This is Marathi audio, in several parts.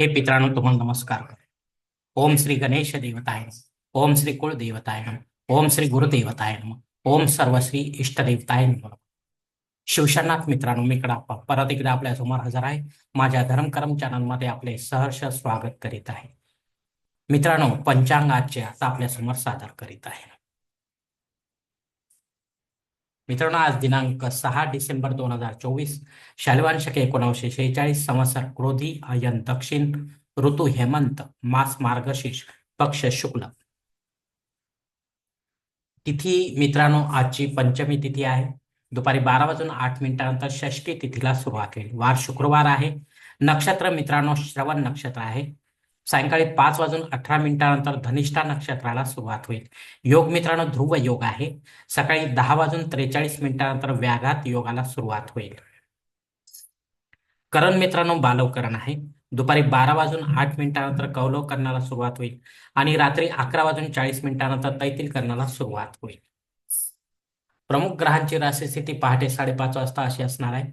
हे पित्रांनो तुम्हाला नमस्कार ओम श्री गणेश देवताय ओम श्री कुळ देवताय ओम श्री गुरुदेवताय ओम सर्वश्री इष्ट देवताय शिवशनाथ मित्रांनो मी इकडं परत एकदा आपल्यासमोर हजर आहे. माझ्या धर्मकर्म चॅनलमध्ये आपले सहर्ष स्वागत करीत आहे. मित्रांनो पंचांग आजचे आता आपल्यासमोर सादर करीत आहे. मित्रांनो आज दिनांक सहा डिसेंबर दोन हजार चोवीस शालिवान शके एकोणीसशे शेहेचाळीस संवत्सर क्रोधी अयन दक्षिण ऋतू हेमंत मास मार्गशीर्ष पक्ष शुक्ल. तिथी मित्रांनो आजची पंचमी तिथी आहे. दुपारी बारा वाजून आठ मिनिटानंतर षष्टी तिथीला सुरुवात होईल. वार शुक्रवार आहे. नक्षत्र मित्रांनो श्रवण नक्षत्र आहे. सायंकाळी पाच वाजून अठरा मिनिटानंतर धनिष्ठा नक्षत्राला सुरुवात होईल. योग मित्रांनो ध्रुव योग आहे. सकाळी दहा वाजून त्रेचाळीस मिनिटानंतर व्याघात योगाला सुरुवात होईल. करण मित्रांनो बालवकरण आहे. दुपारी बारा वाजून आठ मिनिटानंतर कौलव करण्याला सुरुवात होईल आणि रात्री अकरा वाजून चाळीस मिनिटानंतर तैतील करण्याला सुरुवात होईल. प्रमुख ग्रहांची राशी स्थिती पहाटे साडेपाच वाजता अशी असणार आहे.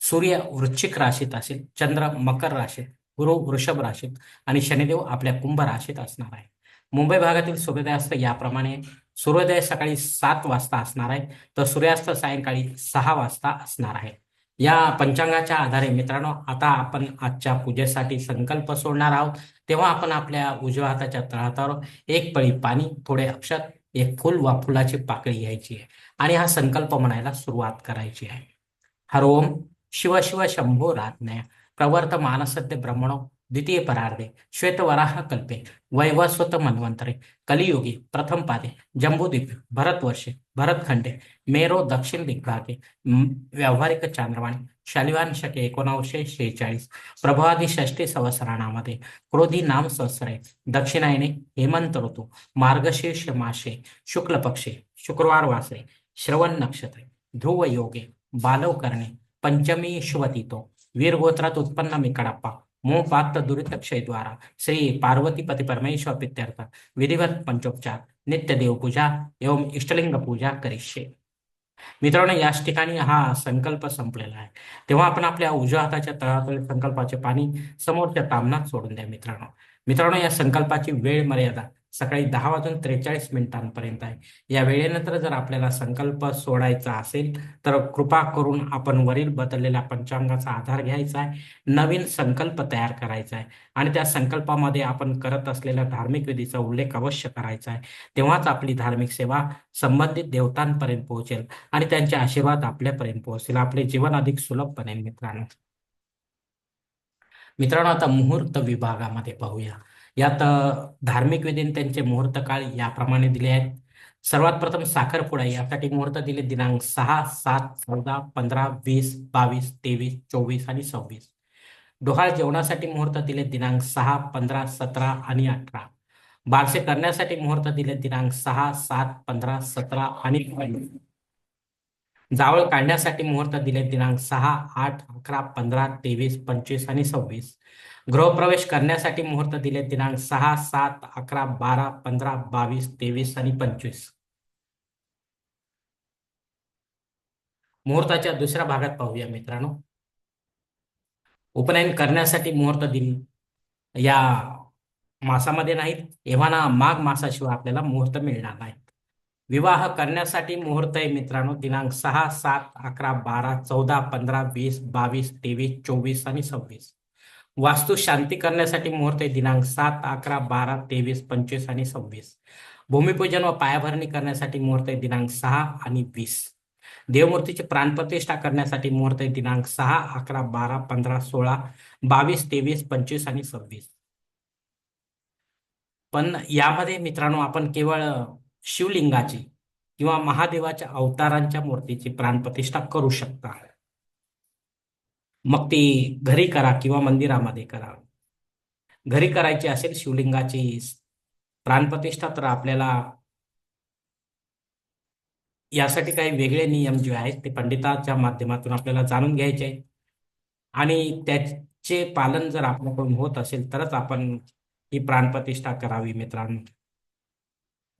सूर्य वृश्चिक राशीत असेल चंद्र मकर राशीत गुरु वृषभ राशीत आणि शनिदेव आपल्या कुंभ राशीत असणार आहे मुंबई भागातील सूर्योदयास्त याप्रमाणे सूर्योदय सकाळी सात वाजता असणार आहे तर सूर्यास्त सायंकाळी सहा वाजता असणार आहे. या पंचांगाच्या आधारे मित्रांनो आता आपण आजच्या पूजेसाठी संकल्प सोडणार आहोत. तेव्हा आपण आपल्या उजव्या हाताच्या तळहातावर एक पळी पाणी थोडे अक्षत एक फुल वा फुलाची पाकळी घ्यायची आहे आणि हा संकल्प म्हणायला सुरुवात करायची आहे. हर ओम शिव शिव शंभो रात्नय प्रवर्त मानसद्य ब्रह्मणो द्वितीय परार्धे श्वेतवराह कल्पे वैवस्वत मन्वंतरे कलियुगी प्रथम पादे जम्बूद्वीप भरतवर्षे भरतखंडे मेरो दक्षिण दिग्भागे व्यावहारिक चांद्रवाणी शालिवान शके एकोणावीसशे शेहेचाळीस प्रभावादी षष्टी संवत्सराणामध्ये क्रोधी नाम सहस्रे दक्षिणायने हेमंत ऋतू मार्गशीर्ष मासे शुक्ल पक्षे शुक्रवार वासरे श्रवण नक्षत्रे ध्रुव योगे बालव करणे पंचमी शुभतीतो वीर गोत्रात उत्पन्न मी कडप्पा. मोह पाक्त दुरित क्षयद्वारा श्री पार्वतीपती परमेश्वर प्रित्यर्थ विधिवत पंचोपचार. नित्य देवपूजा एवं इष्टलिंग पूजा करिष्ये. मित्रांनो याच ठिकाणी हा संकल्प संपलेला आहे. तेव्हा आपण आपल्या उजव्या हाताच्या तळातील संकल्पाचे पाणी समोरच्या तामनात सोडून द्या मित्रांनो. मित्रांनो या संकल्पाची वेळ मर्यादा सकाळी दहा वाजून त्रेचाळीस मिनिटांपर्यंत आहे. या वेळेनंतर जर आपल्याला संकल्प सोडायचा असेल तर कृपा करून आपण वरील बदललेल्या पंचांगाचा आधार घ्यायचा आहे. नवीन संकल्प तयार करायचा आहे. आणि त्या संकल्पामध्ये आपण करत असलेल्या धार्मिक विधीचा उल्लेख अवश्य करायचा आहे. तेव्हाच आपली धार्मिक सेवा संबंधित देवतांपर्यंत पोहोचेल आणि त्यांचे आशीर्वाद आपल्यापर्यंत पोहोचतील. आपले जीवन अधिक सुलभ बनेल मित्रांनो. मित्रांनो आता मुहूर्त विभागामध्ये पाहूया. यात धार्मिक विधीने त्यांचे मुहूर्त काळ याप्रमाणे दिले आहेत. सर्वात प्रथम साखरपुडा यासाठी मुहूर्त दिले दिनांक सहा सात चौदा पंधरा वीस बावीस तेवीस चोवीस आणि सव्वीस. डोहाळ जेवणासाठी मुहूर्त दिले दिनांक सहा पंधरा सतरा आणि अठरा. बारसे करण्यासाठी मुहूर्त दिले दिनांक सहा सात पंधरा सतरा आणि जावळ काढण्यासाठी मुहूर्त दिले दिनांक सहा आठ अकरा पंधरा तेवीस पंचवीस आणि सव्वीस. गृहप्रवेश करण्यासाठी मुहूर्त दिले दिनांक सहा सात अकरा बारा पंधरा बावीस तेवीस आणि पंचवीस. मुहूर्ताच्या दुसऱ्या भागात पाहूया मित्रांनो. उपनयन करण्यासाठी मुहूर्त दिले या मासामध्ये नाहीत. एव्हाना माघ मासाशिवाय आपल्याला मुहूर्त मिळणार नाहीत. विवाह करण्यासाठी मुहूर्त आहे मित्रांनो दिनांक सहा सात अकरा बारा चौदा पंधरा वीस बावीस तेवीस चोवीस आणि सव्वीस. वास्तू शांती करण्यासाठी मुहूर्त आहे दिनांक सात अकरा बारा तेवीस पंचवीस आणि सव्वीस. भूमिपूजन व पायाभरणी करण्यासाठी मुहूर्त आहे दिनांक सहा आणि वीस. देवमूर्तीची प्राणप्रतिष्ठा करण्यासाठी मुहूर्त आहे दिनांक सहा अकरा बारा पंधरा सोळा बावीस तेवीस पंचवीस आणि सव्वीस. पण यामध्ये मित्रांनो आपण केवळ शिवलिंगाची किंवा महादेवाच्या अवतारांच्या मूर्तीची प्राणप्रतिष्ठा करू शकता. मग ती घरी करा किंवा मंदिरामध्ये करा. घरी करायची असेल शिवलिंगाची प्राणप्रतिष्ठा तर आपल्याला यासाठी काही वेगळे नियम जे आहेत ते पंडिताच्या माध्यमातून आपल्याला जाणून घ्यायचे आहेत. आणि त्याचे पालन जर आपल्याकडून होत असेल तरच आपण ही प्राणप्रतिष्ठा करावी मित्रांनो.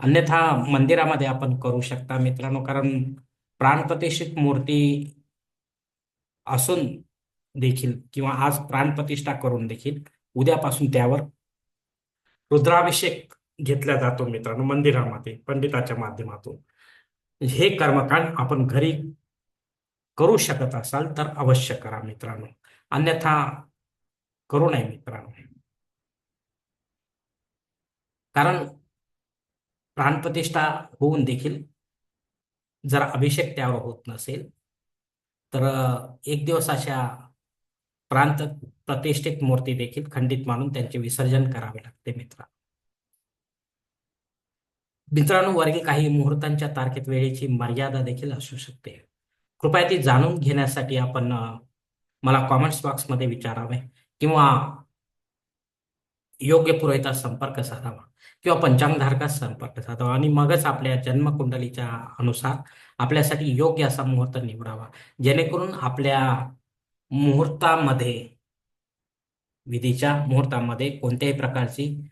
अन्यथा मंदिरामध्ये आपण करू शकता मित्रांनो कारण प्राणप्रतिष्ठित मूर्ती असून देखील किंवा आज प्राणप्रतिष्ठा करून देखील उद्यापासून त्यावर रुद्राभिषेक घेतला जातो मित्रांनो मंदिरामध्ये पंडिताच्या माध्यमातून. हे कर्मकांड आपण घरी करू शकत असाल तर अवश्य करा मित्रांनो. अन्यथा करू नये मित्रांनो. कारण प्राणप्रतिष्ठा होऊन देखील जर अभिषेक त्यावर होत नसेल तर एक दिवस अशा प्रांत प्रतिष्ठित मूर्ती देखील खंडित मानून त्यांचे विसर्जन करावे लागते मित्र. मित्रांनो वरील काही मुहूर्तांच्या तारखेत वेळेची मर्यादा देखील असू शकते. कृपया ती जाणून घेण्यासाठी आपण मला कॉमेंट्स बॉक्समध्ये विचारावे किंवा योग्य पुरोहिता संपर्क साधावा किंवा पंचांगधारकास संपर्क साधावा आणि मगच आपल्या जन्मकुंडलीच्या अनुसार आपल्यासाठी योग्य असा मुहूर्त निवडावा. जेणेकरून आपल्या मुहूर्तामध्ये विधीच्या मुहूर्तामध्ये कोणत्याही प्रकारची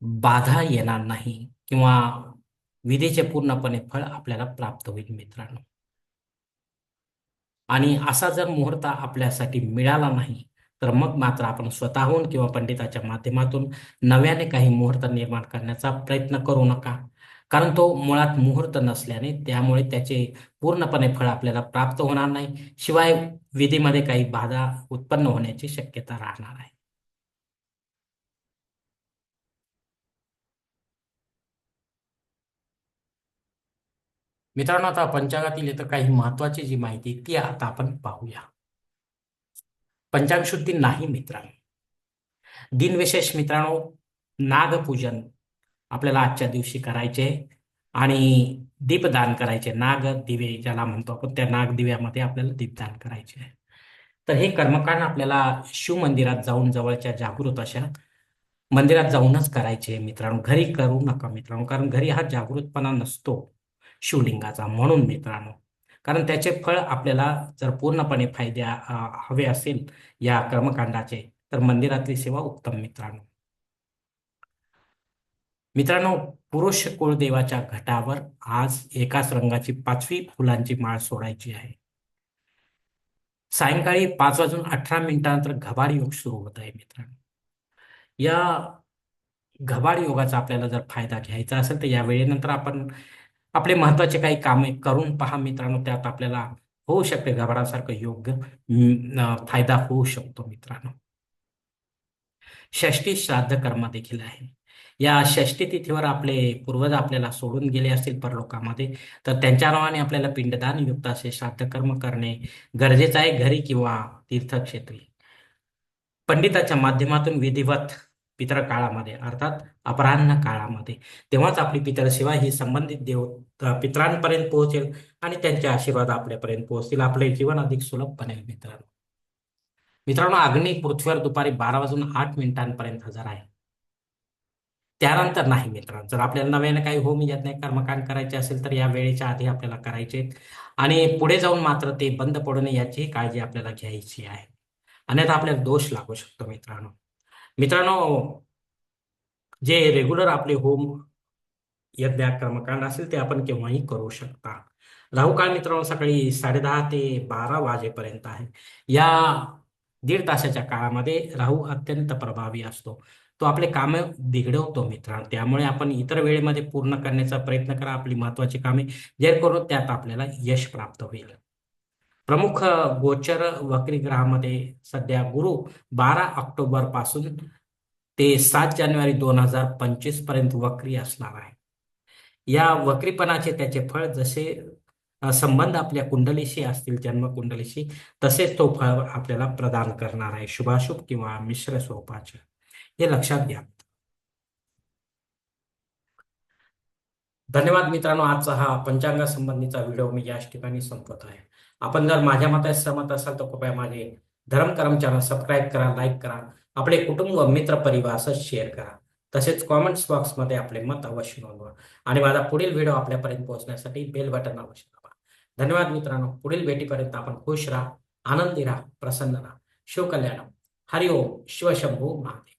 बाधा येणार नाही किंवा विधीचे पूर्णपणे फळ आपल्याला प्राप्त होईल मित्रांनो. आणि असा जर मुहूर्त आपल्यासाठी मिळाला नाही तर मग मात्र आपण स्वतःहून किंवा पंडिताच्या माध्यमातून नव्याने काही मुहूर्त निर्माण करण्याचा प्रयत्न करू नका. कारण तो मुळात मुहूर्त नसल्याने त्यामुळे त्याचे पूर्णपणे फळ आपल्याला प्राप्त होणार नाही. शिवाय विधीमध्ये काही बाधा उत्पन्न होण्याची शक्यता राहणार आहे. मित्रांनो आता पंचांगातील इतर काही महत्वाची जी माहिती ती आता आपण पाहूया. पंचांग शुद्धी नाही मित्रांनो. दिनविशेष मित्रांनो नागपूजन आपल्याला आजच्या दिवशी करायचे आणि दीपदान करायचे. नाग दिवे ज्याला म्हणतो आपण त्या नाग दिव्यामध्ये आपल्याला दीपदान करायचे. आहे तर हे कर्मकांड आपल्याला शिवमंदिरात जाऊन जवळच्या जागृत अशा मंदिरात जाऊनच करायचे मित्रांनो. घरी करू नका मित्रांनो कारण घरी हा जागृतपणा नसतो शिवलिंगाचा म्हणून मित्रांनो. कारण त्याचे फळ आपल्याला जर पूर्णपणे फायदे हवे असेल या कर्मकांडाचे तर मंदिरातली सेवा उत्तम मित्रांनो. मित्रांनो पुरुष कुळदेवाच्या घटावर आज एकाच रंगाची पाचवी फुलांची माळ सोडायची आहे. सायंकाळी पाच वाजून अठरा मिनिटानंतर घबाड योग सुरू होत आहे मित्रांनो. या घबाड योगाचा आपल्याला जर फायदा घ्यायचा असेल तर या वेळेनंतर आपण आपले महत्त्वाचे काही कामे करून पहा मित्रांनो त्यात आपल्याला होऊ शकते घबाडासारखं योग्य फायदा होऊ शकतो मित्रांनो. षष्टी श्राद्ध कर्म देखील आहे. या षष्टी तिथीवर आपले पूर्वज आपल्याला सोडून गेले असतील परलोकामध्ये तर त्यांच्या नावाने आपल्याला पिंडदान युक्त असे श्राद्धकर्म करणे गरजेचं आहे घरी किंवा तीर्थक्षेत्री. पंडिताच्या माध्यमातून विधिवत पितर काळामध्ये अर्थात अपराह्न काळामध्ये. तेव्हाच आपली पितर ही संबंधित देव पितरांपर्यंत पोहोचेल आणि त्यांचे आशीर्वाद आपल्यापर्यंत पोहोचतील. आपले जीवन अधिक सुलभ बनेल मित्रांनो. मित्रांनो अग्नी पृथ्वीवर दुपारी बारा वाजून आठ मिनिटांपर्यंत हजर आहे. त्यानंतर नाही मित्रांनो. जर आपल्याला नव्याने काही होम येत नाही कर्मकांड करायचे असेल तर या वेळेच्या आधी आपल्याला करायचे आणि पुढे जाऊन मात्र ते बंद पडू नये याचीही काळजी आपल्याला घ्यायची आहे. अन्यथा आपल्याला दोष लागू शकतो मित्रांनो. मित्रांनो जे रेग्युलर आपले होम यज्ञ कर्मकांड असेल ते आपण केव्हाही करू शकता. राहू काळ मित्रांनो सकाळी साडेदहा ते बारा वाजेपर्यंत आहे. या दीड तासाच्या काळामध्ये राहू अत्यंत प्रभावी असतो. तो आपले काम बिघडवतो मित्रांनो. त्यामुळे आपण इतर वेळेमध्ये पूर्ण करण्याचा प्रयत्न करा. आपली महत्वाची कामे जेणेकरून त्यात आपल्याला यश प्राप्त होईल. प्रमुख गोचर वक्री ग्रहामध्ये सध्या गुरु बारा ऑक्टोबरपासून ते सात जानेवारी दोन हजार पंचवीसपर्यंत वक्री असणार आहे. या वक्रीपणाचे त्याचे फळ जसे संबंध आपल्या कुंडलीशी असतील जन्म कुंडलीशी तसेच तो फळ आपल्याला प्रदान करणार आहे. शुभाशुभ किंवा मिश्र स्वरूपाचे. हे लक्षात घ्या. धन्यवाद मित्रांनो आजचा हा पंचांगा संबंधीचा व्हिडिओ मी याच ठिकाणी संपत आहे. आपण जर माझ्या मतात सहमत असाल तर कृपया माझे धर्मकरम चॅनल सबस्क्राईब करा लाईक करा. आपले कुटुंब मित्र परिवार असं शेअर करा. तसेच कॉमेंट्स बॉक्समध्ये आपले मत अवश्य नोंदवा. आणि माझा पुढील व्हिडिओ आपल्यापर्यंत पोहोचण्यासाठी बेल बटन अवश्य दाबा. धन्यवाद मित्रांनो. पुढील भेटीपर्यंत आपण खुश राहा आनंदी राहा प्रसन्न राहा. शिवकल्याण. हरिओम. शिवशंभू महादेव.